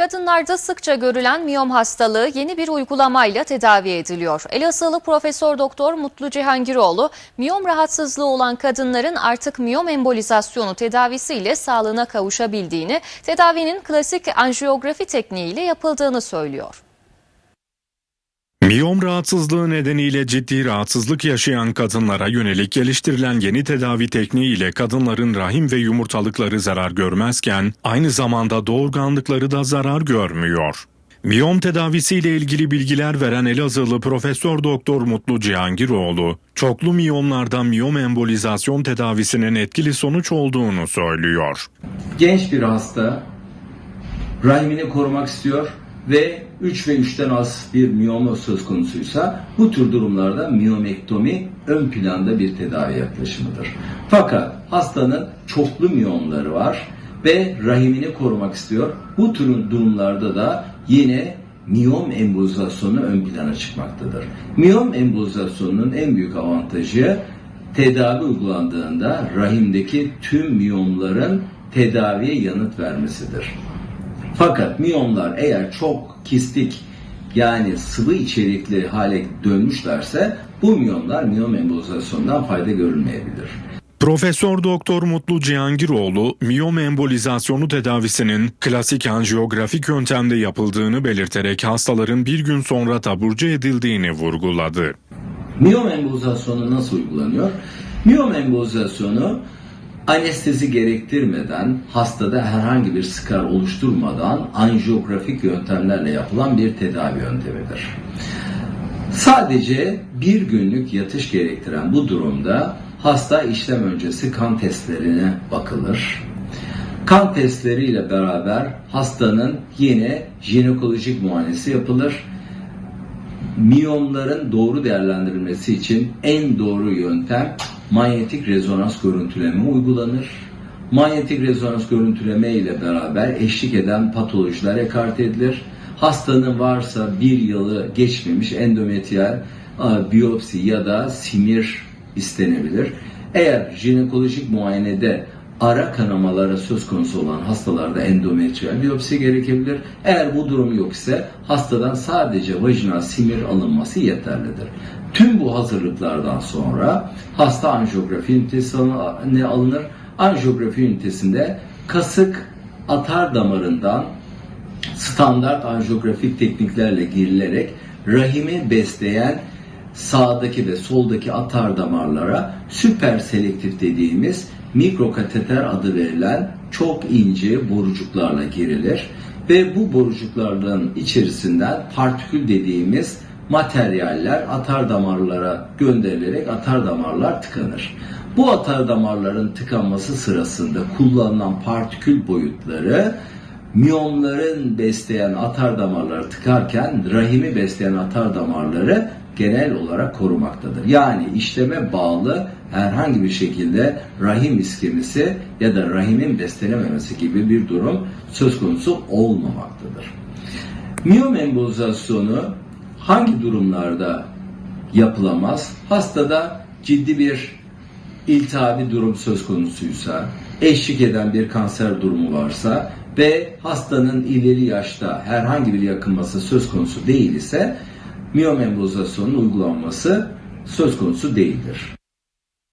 Kadınlarda sıkça görülen miyom hastalığı yeni bir uygulamayla tedavi ediliyor. Elazığlı Profesör Doktor Mutlu Cihangiroğlu, miyom rahatsızlığı olan kadınların artık miyom embolizasyonu tedavisiyle sağlığına kavuşabildiğini, tedavinin klasik anjiyografi tekniğiyle yapıldığını söylüyor. Miyom rahatsızlığı nedeniyle ciddi rahatsızlık yaşayan kadınlara yönelik geliştirilen yeni tedavi tekniği ile kadınların rahim ve yumurtalıkları zarar görmezken aynı zamanda doğurganlıkları da zarar görmüyor. Miyom tedavisiyle ilgili bilgiler veren Elazığlı Profesör Doktor Mutlu Cihangiroğlu, çoklu miyomlarda miyom embolizasyon tedavisinin etkili sonuç olduğunu söylüyor. genç bir hasta rahimini korumak istiyor ve 3 ve 3'ten az bir miyoma söz konusuysa bu tür durumlarda miyomektomi ön planda bir tedavi yaklaşımıdır. Fakat hastanın çoklu miyomları var ve rahimini korumak istiyor. Bu tür durumlarda da yine miyom embolizasyonu ön plana çıkmaktadır. Miyom embolizasyonunun en büyük avantajı tedavi uygulandığında rahimdeki tüm miyomların tedaviye yanıt vermesidir. Fakat miyomlar eğer çok kistik yani sıvı içerikli hale dönmüşlerse bu miyomlar miyom embolizasyonundan fayda görülmeyebilir. Profesör Doktor Mutlu Cihangiroğlu, miyom embolizasyonu tedavisinin klasik anjiyografik yöntemde yapıldığını belirterek hastaların bir gün sonra taburcu edildiğini vurguladı. Miyom embolizasyonu nasıl uygulanıyor? Miyom embolizasyonu anestezi gerektirmeden, hastada herhangi bir skar oluşturmadan anjiyografik yöntemlerle yapılan bir tedavi yöntemidir. Sadece bir günlük yatış gerektiren bu durumda hasta işlem öncesi kan testlerine bakılır. Kan testleriyle beraber hastanın yine jinekolojik muayenesi yapılır miyomların doğru değerlendirilmesi için en doğru yöntem manyetik rezonans görüntüleme uygulanır. Manyetik rezonans görüntüleme ile beraber eşlik eden patolojiler ekart edilir. Hastanın varsa bir yılı geçmemiş endometriyal a, biyopsi ya da simir istenebilir. Eğer jinekolojik muayenede ara kanamalara söz konusu olan hastalarda endometriyal biyopsi gerekebilir. Eğer bu durum yok ise hastadan sadece vajinal simir alınması yeterlidir. Tüm bu hazırlıklardan sonra hasta anjiyografi ünitesine alınır. Anjiyografi ünitesinde kasık atar damarından standart anjiyografik tekniklerle girilerek rahimi besleyen sağdaki ve soldaki atar damarlara süper selektif dediğimiz mikrokateter adı verilen çok ince borucuklarla girilir ve bu borucuklardan içerisinden partikül dediğimiz materyaller atar damarlara gönderilerek atar damarlar tıkanır. Bu atar damarların tıkanması sırasında kullanılan partikül boyutları miyomların besleyen atar damarları tıkarken rahimi besleyen atar damarları genel olarak korumaktadır. Yani işleme bağlı herhangi bir şekilde rahim iskemisi ya da rahimin beslenememesi gibi bir durum söz konusu olmamaktadır. Miyom embolizasyonu hangi durumlarda yapılamaz? Hastada ciddi bir iltihabi durum söz konusuysa, eşlik eden bir kanser durumu varsa ve hastanın ileri yaşta herhangi bir yakınması söz konusu değil ise miyom embolizasyonun uygulanması söz konusu değildir.